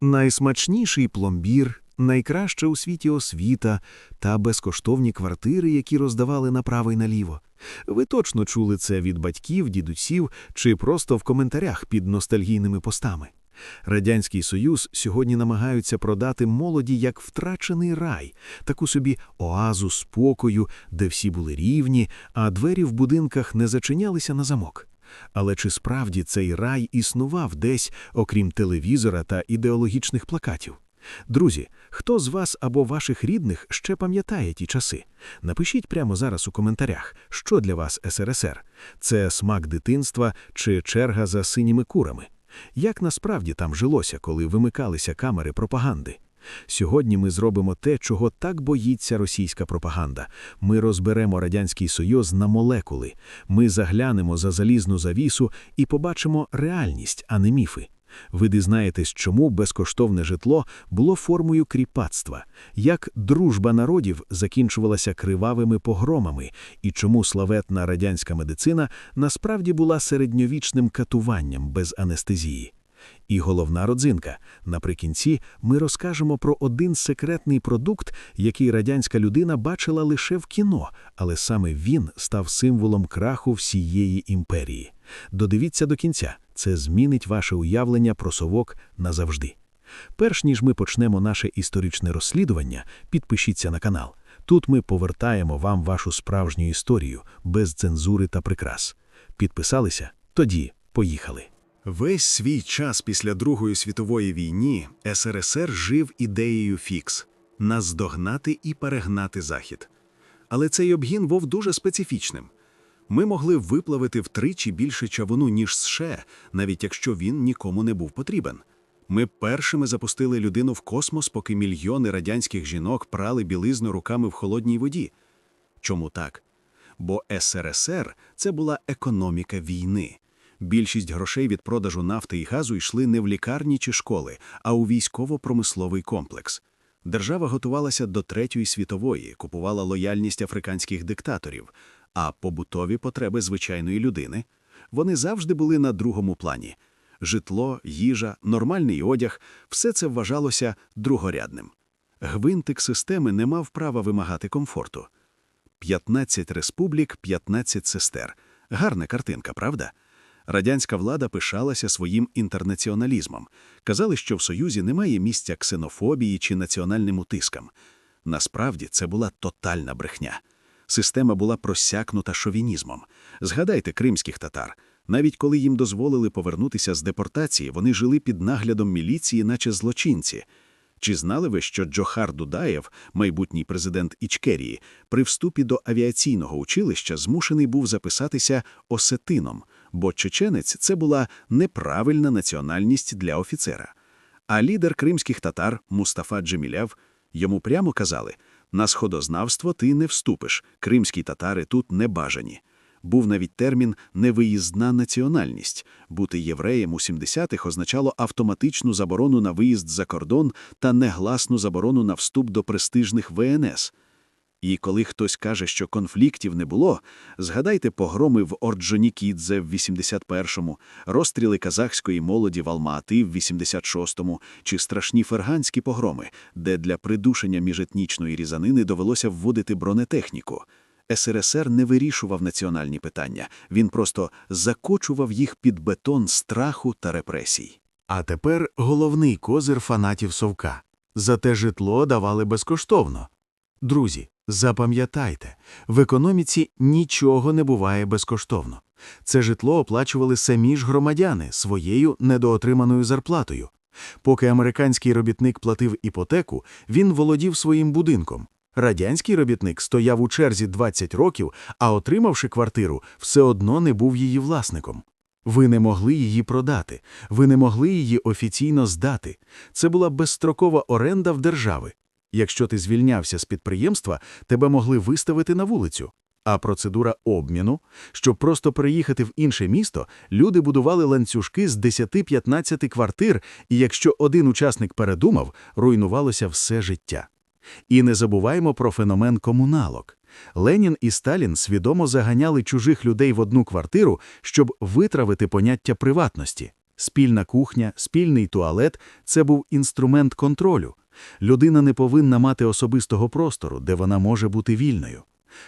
Найсмачніший пломбір, найкраща у світі освіта та безкоштовні квартири, які роздавали направо й наліво. Ви точно чули це від батьків, дідусів чи просто в коментарях під ностальгійними постами. Радянський Союз сьогодні намагаються продати молоді як втрачений рай, таку собі оазу спокою, де всі були рівні, а двері в будинках не зачинялися на замок. Але чи справді цей рай існував десь, окрім телевізора та ідеологічних плакатів? Друзі, хто з вас або ваших рідних ще пам'ятає ті часи? Напишіть прямо зараз у коментарях, що для вас СРСР? Це смак дитинства чи черга за синіми курами? Як насправді там жилося, коли вимикалися камери пропаганди? Сьогодні ми зробимо те, чого так боїться російська пропаганда. Ми розберемо Радянський Союз на молекули. Ми заглянемо за залізну завісу і побачимо реальність, а не міфи. Ви дізнаєтесь, чому безкоштовне житло було формою кріпацтва, як дружба народів закінчувалася кривавими погромами, і чому славетна радянська медицина насправді була середньовічним катуванням без анестезії. І головна родзинка. Наприкінці ми розкажемо про один секретний продукт, який радянська людина бачила лише в кіно, але саме він став символом краху всієї імперії. Додивіться до кінця, це змінить ваше уявлення про совок назавжди. Перш ніж ми почнемо наше історичне розслідування, підпишіться на канал. Тут ми повертаємо вам вашу справжню історію без цензури та прикрас. Підписалися? Тоді поїхали. Весь свій час після Другої світової війни СРСР жив ідеєю фікс наздогнати і перегнати Захід. Але цей обгін був дуже специфічним. Ми могли виплавити втричі більше чавуну, ніж США, навіть якщо він нікому не був потрібен. Ми першими запустили людину в космос, поки мільйони радянських жінок прали білизну руками в холодній воді. Чому так? Бо СРСР це була економіка війни. Більшість грошей від продажу нафти і газу йшли не в лікарні чи школи, а у військово-промисловий комплекс. Держава готувалася до Третьої світової, купувала лояльність африканських диктаторів, а побутові потреби звичайної людини вони завжди були на другому плані. Житло, їжа, нормальний одяг все це вважалося другорядним. Гвинтик системи не мав права вимагати комфорту. 15 республік, 15 сестер. Гарна картинка, правда? Радянська влада пишалася своїм інтернаціоналізмом. Казали, що в Союзі немає місця ксенофобії чи національним утискам. Насправді це була тотальна брехня. Система була просякнута шовінізмом. Згадайте кримських татар. Навіть коли їм дозволили повернутися з депортації, вони жили під наглядом міліції, наче злочинці. Чи знали ви, що Джохар Дудаєв, майбутній президент Ічкерії, при вступі до авіаційного училища змушений був записатися осетином, бо чеченець це була неправильна національність для офіцера. А лідер кримських татар Мустафа Джеміляв йому прямо казали: на сходознавство ти не вступиш, кримські татари тут не бажані. Був навіть термін невиїзна національність. Бути євреєм у 70-х означало автоматичну заборону на виїзд за кордон та негласну заборону на вступ до престижних ВНС. І коли хтось каже, що конфліктів не було, згадайте погроми в Орджонікідзе в 81-му, розстріли казахської молоді в Алма-Ати в 86-му, чи страшні ферганські погроми, де для придушення міжетнічної різанини довелося вводити бронетехніку. СРСР не вирішував національні питання, він просто закочував їх під бетон страху та репресій. А тепер головний козир фанатів совка. Зате житло давали безкоштовно. Друзі, запам'ятайте, в економіці нічого не буває безкоштовно. Це житло оплачували самі ж громадяни своєю недоотриманою зарплатою. Поки американський робітник платив іпотеку, він володів своїм будинком. Радянський робітник стояв у черзі 20 років, а отримавши квартиру, все одно не був її власником. Ви не могли її продати, ви не могли її офіційно здати. Це була безстрокова оренда в держави. Якщо ти звільнявся з підприємства, тебе могли виставити на вулицю. А процедура обміну, щоб просто переїхати в інше місто, люди будували ланцюжки з 10-15 квартир, і якщо один учасник передумав, руйнувалося все життя. І не забуваємо про феномен комуналок. Ленін і Сталін свідомо заганяли чужих людей в одну квартиру, щоб витравити поняття приватності. Спільна кухня, спільний туалет – це був інструмент контролю. Людина не повинна мати особистого простору, де вона може бути вільною.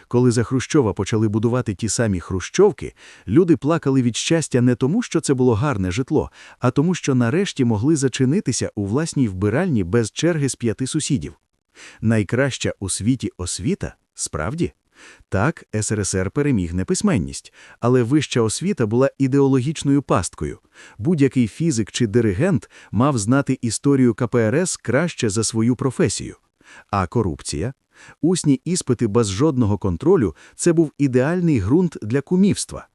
Коли за Хрущова почали будувати ті самі хрущовки, люди плакали від щастя не тому, що це було гарне житло, а тому, що нарешті могли зачинитися у власній вбиральні без черги з п'яти сусідів. Найкраща у світі освіта? Справді? Так, СРСР переміг неписьменність, але вища освіта була ідеологічною пасткою. Будь-який фізик чи диригент мав знати історію КПРС краще за свою професію. А корупція? Усні іспити без жодного контролю – це був ідеальний ґрунт для кумівства.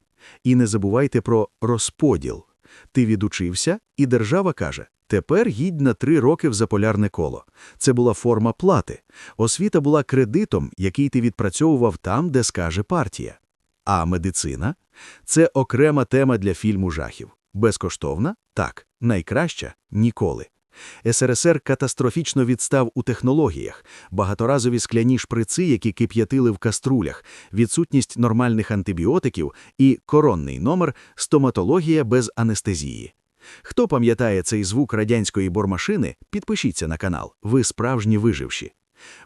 І не забувайте про розподіл. Ти відучився, і держава каже, тепер їдь на три роки в заполярне коло. Це була форма плати. Освіта була кредитом, який ти відпрацьовував там, де скаже партія. А медицина – це окрема тема для фільму жахів. Безкоштовна? Так. Найкраща? Ніколи. СРСР катастрофічно відстав у технологіях, багаторазові скляні шприци, які кип'ятили в каструлях, відсутність нормальних антибіотиків і коронний номер – стоматологія без анестезії. Хто пам'ятає цей звук радянської бормашини, підпишіться на канал, ви справжні виживші.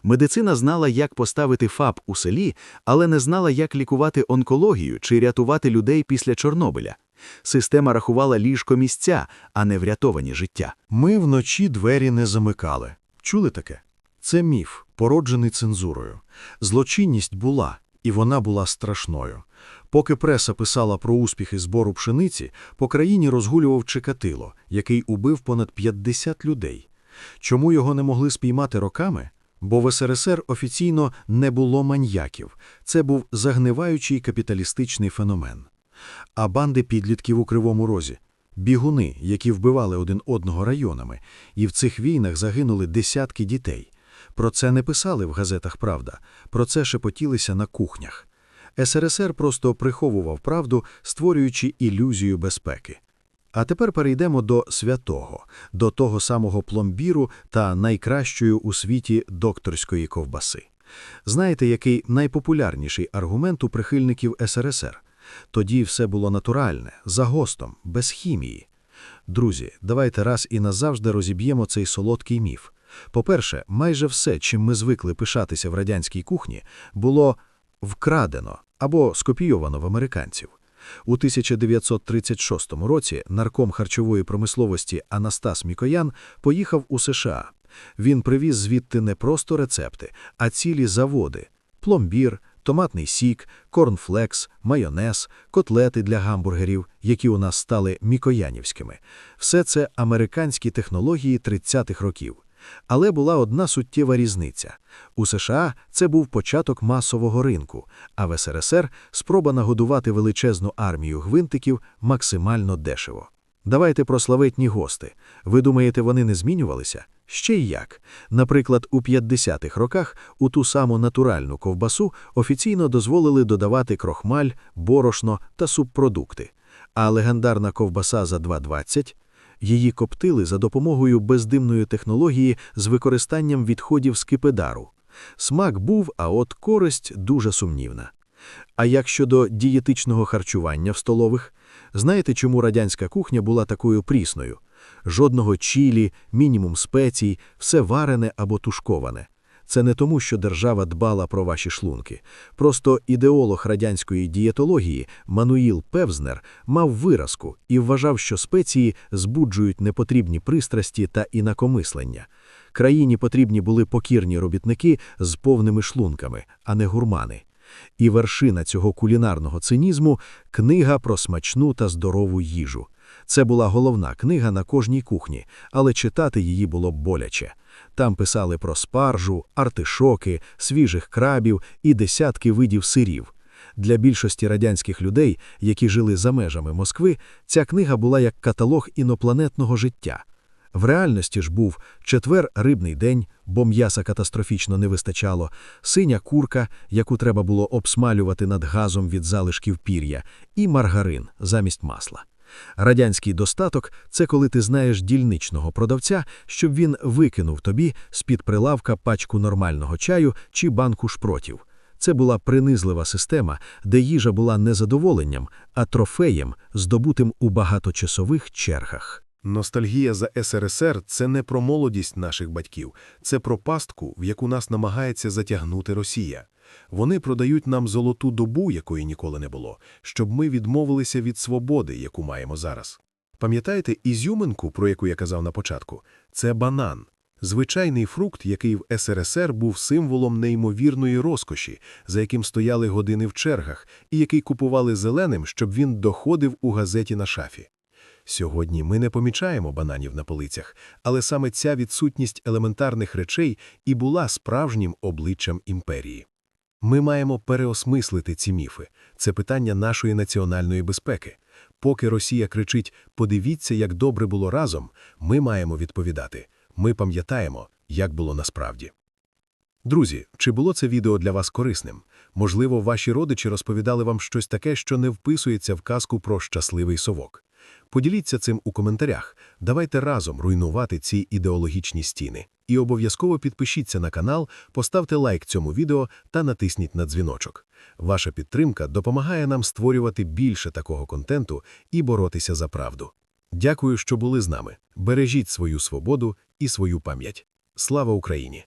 Медицина знала, як поставити ФАП у селі, але не знала, як лікувати онкологію чи рятувати людей після Чорнобиля. Система рахувала ліжко місця, а не врятовані життя. Ми вночі двері не замикали. Чули таке? Це міф, породжений цензурою. Злочинність була, і вона була страшною. Поки преса писала про успіхи збору пшениці, по країні розгулював Чикатило, який убив понад 50 людей. Чому його не могли спіймати роками? Бо в СРСР офіційно не було маньяків. Це був загниваючий капіталістичний феномен. А банди підлітків у Кривому Розі – бігуни, які вбивали один одного районами, і в цих війнах загинули десятки дітей. Про це не писали в газетах «Правда», про це шепотілися на кухнях. СРСР просто приховував правду, створюючи ілюзію безпеки. А тепер перейдемо до святого, до того самого пломбіру та найкращої у світі докторської ковбаси. Знаєте, який найпопулярніший аргумент у прихильників СРСР? Тоді все було натуральне, за гостом, без хімії. Друзі, давайте раз і назавжди розіб'ємо цей солодкий міф. По-перше, майже все, чим ми звикли пишатися в радянській кухні, було вкрадено або скопійовано в американців. У 1936 році нарком харчової промисловості Анастас Мікоян поїхав у США. Він привіз звідти не просто рецепти, а цілі заводи – пломбір, томатний сік, корнфлекс, майонез, котлети для гамбургерів, які у нас стали мікоянівськими. Все це американські технології 30-х років. Але була одна суттєва різниця. У США це був початок масового ринку, а в СРСР – спроба нагодувати величезну армію гвинтиків максимально дешево. Давайте про славетні гости. Ви думаєте, вони не змінювалися? Ще й як. Наприклад, у 50-х роках у ту саму натуральну ковбасу офіційно дозволили додавати крохмаль, борошно та субпродукти. А легендарна ковбаса за 2,20 – її коптили за допомогою бездимної технології з використанням відходів з кипидару. Смак був, а от користь дуже сумнівна. А як щодо дієтичного харчування в столових? Знаєте, чому радянська кухня була такою прісною? Жодного чілі, мінімум спецій, все варене або тушковане. Це не тому, що держава дбала про ваші шлунки. Просто ідеолог радянської дієтології Мануїл Певзнер мав виразку і вважав, що спеції збуджують непотрібні пристрасті та інакомислення. Країні потрібні були покірні робітники з повними шлунками, а не гурмани. І вершина цього кулінарного цинізму – книга про смачну та здорову їжу. Це була головна книга на кожній кухні, але читати її було боляче. Там писали про спаржу, артишоки, свіжих крабів і десятки видів сирів. Для більшості радянських людей, які жили за межами Москви, ця книга була як каталог інопланетного життя. В реальності ж був четвер рибний день, бо м'яса катастрофічно не вистачало, синя курка, яку треба було обсмалювати над газом від залишків пір'я, і маргарин замість масла. Радянський достаток це коли ти знаєш дільничного продавця, щоб він викинув тобі з-під прилавка пачку нормального чаю чи банку шпротів. Це була принизлива система, де їжа була не задоволенням, а трофеєм, здобутим у багаточасових чергах. Ностальгія за СРСР – це не про молодість наших батьків, це про пастку, в яку нас намагається затягнути Росія. Вони продають нам золоту добу, якої ніколи не було, щоб ми відмовилися від свободи, яку маємо зараз. Пам'ятаєте ізюминку, про яку я казав на початку? Це банан. Звичайний фрукт, який в СРСР був символом неймовірної розкоші, за яким стояли години в чергах, і який купували зеленим, щоб він доходив у газеті на шафі. Сьогодні ми не помічаємо бананів на полицях, але саме ця відсутність елементарних речей і була справжнім обличчям імперії. Ми маємо переосмислити ці міфи. Це питання нашої національної безпеки. Поки Росія кричить «подивіться, як добре було разом», ми маємо відповідати «ми пам'ятаємо, як було насправді». Друзі, чи було це відео для вас корисним? Можливо, ваші родичі розповідали вам щось таке, що не вписується в казку про щасливий совок. Поділіться цим у коментарях. Давайте разом руйнувати ці ідеологічні стіни. І обов'язково підпишіться на канал, поставте лайк цьому відео та натисніть на дзвіночок. Ваша підтримка допомагає нам створювати більше такого контенту і боротися за правду. Дякую, що були з нами. Бережіть свою свободу і свою пам'ять. Слава Україні!